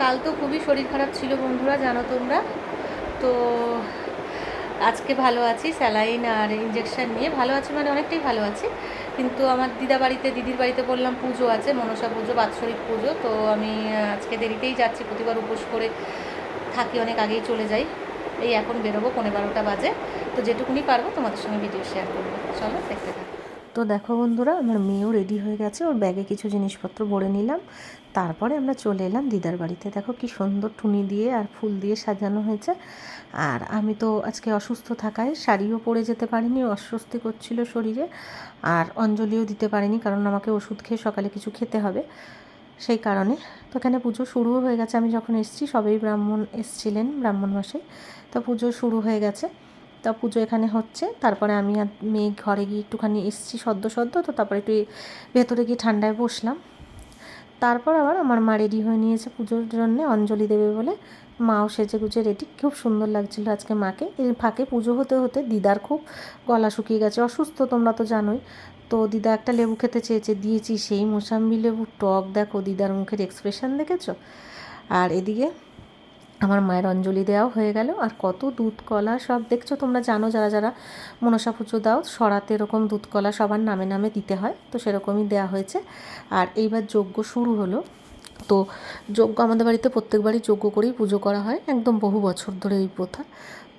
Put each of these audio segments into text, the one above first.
কাল তো খুবই শরীর খারাপ ছিল বন্ধুরা, জানো তোমরা? তো আজকে ভালো আছি, স্যালাইন আর ইঞ্জেকশন নিয়ে। ভালো আছি মানে অনেকটাই ভালো আছি। কিন্তু আমার দিদা বাড়িতে, দিদির বাড়িতে বললাম পুজো আছে, মনসা পুজো, বাৎসরিক পুজো। তো আমি আজকে দেরিতেই যাচ্ছি, প্রতিবার উপোস করে থাকি, অনেক আগেই চলে যাই। এই এখন বেরোবো পনেরো বারোটা বাজে। তো যেটুকুনি পারব তোমাদের সঙ্গে ভিডিও শেয়ার করব। চলো, দেখতে থাকো। তো দেখো বন্ধুরা, আমার মেয়েও রেডি হয়ে গেছে। ওর ব্যাগে কিছু জিনিসপত্র ভরে নিলাম। তারপরে আমরা চলে এলাম দিদার বাড়িতে। দেখো কি সুন্দর টুনি দিয়ে আর ফুল দিয়ে সাজানো হয়েছে। আর আমি তো আজকে অসুস্থ থাকায় শাড়িও পরে যেতে পারিনি, অস্বস্তি করছিল শরীরে। আর অঞ্জলিও দিতে পারিনি, কারণ আমাকে ওষুধ খেয়ে সকালে কিছু খেতে হবে। সেই কারণে তো এখানে পুজো শুরুও হয়ে গেছে। আমি যখন এসেছি, সবেই ব্রাহ্মণ এসছিলেন ব্রাহ্মণ মাসে। তো পুজো শুরু হয়ে গেছে। তা পুজো এখানে হচ্ছে। তারপরে আমি আর মেয়ে ঘরে গিয়ে একটুখানি এসছি সদ্য সদ্য, তো তারপরে একটু ভেতরে গিয়ে ঠান্ডায় বসলাম। তারপর আবার আমার মা রেডি হয়ে নিয়েছে পুজোর জন্য, অঞ্জলি দেবে বলে। মাও সেজে গুজে রেডি খুব সুন্দর লাগছিল আজকে মাকে। এর ফাঁকে পুজো হতে হতে দিদার খুব গলা শুকিয়ে গেছে। অসুস্থ তোমরা তো জানোই। তো দিদা একটা লেবু খেতে চেয়েছে, দিয়েছি সেই মোসাম্বি লেবু। টক দেখো দিদার মুখের এক্সপ্রেশন দেখেছ? আর এদিকে আমার মায়ের অঞ্জলি দেওয়াও হয়ে গেল। আর কত দুধ কলা সব দেখছ? তোমরা জানো যারা যারা মনসা পুজো দাও, সরাতে এরকম দুধ কলা সবার নামে নামে দিতে হয়। তো সেরকমই দেওয়া হয়েছে। আর এইবার যজ্ঞ শুরু হলো। তো যজ্ঞ, আমাদের বাড়িতে প্রত্যেকবারই যজ্ঞ করেই পুজো করা হয়। একদম বহু বছর ধরে এই প্রথা।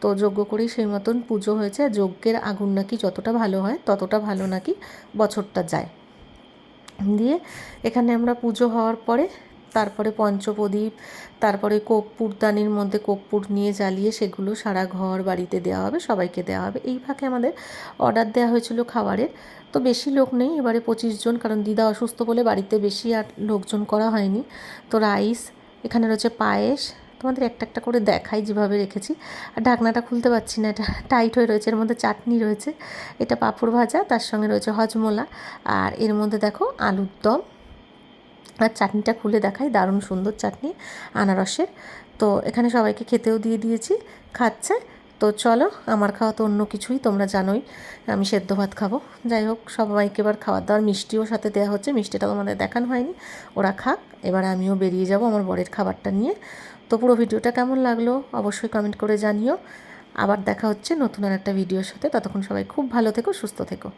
তো যজ্ঞ করেই সেই মতন পুজো হয়েছে। আর যজ্ঞের আগুন নাকি যতটা ভালো হয়, ততটা ভালো নাকি বছরটা যায়। দিয়ে এখানে আমরা পুজো হওয়ার পরে তারপরে পঞ্চপ্রদীপ, তারপরে কর্পূরদানির মধ্যে কর্পূর নিয়ে জ্বালিয়ে সেগুলো সারা ঘর বাড়িতে দেওয়া হবে, সবাইকে দেওয়া হবে। এই ফাঁকে আমাদের অর্ডার দেওয়া হয়েছিল খাবারের। তো বেশি লোক নেই, এবারে পঁচিশ জন, কারণ দিদা অসুস্থ বলে বাড়িতে বেশি আর লোকজন করা হয়নি। তো রাইস এখানে রয়েছে পায়েস। তোমাদের একটা একটা করে দেখাই যেভাবে রেখেছি। আর ঢাকনাটা খুলতে পারছি না, এটা টাইট হয়ে রয়েছে, এর মধ্যে চাটনি রয়েছে। এটা পাঁপড় ভাজা, তার সঙ্গে রয়েছে হজমোলা। আর এর মধ্যে দেখো আলুর দম। আর চাটনিটা খুলে দেখাই, দারুণ সুন্দর চাটনি আনারসের। তো এখানে সবাইকে খেতেও দিয়ে দিয়েছি, খাচ্ছে। তো চলো, আমার খাওয়া তো অন্য কিছুই, তোমরা জানোই, আমি সেদ্ধ ভাত খাব। যাই হোক, সবাইকে এবার খাবার দাওয়ার মিষ্টিও সাথে দেওয়া হচ্ছে, মিষ্টিটা তোমাদের দেখানো হয়নি, ওরা খাক। এবার আমিও বেরিয়ে যাব আমার বরের খাবারটা নিয়ে। তো পুরো ভিডিওটা কেমন লাগল, অবশ্যই কমেন্ট করে জানিও। আবার দেখা হচ্ছে নতুন আর একটা ভিডিওর সাথে, ততক্ষণ সবাই খুব ভালো থেকো, সুস্থ থেকো।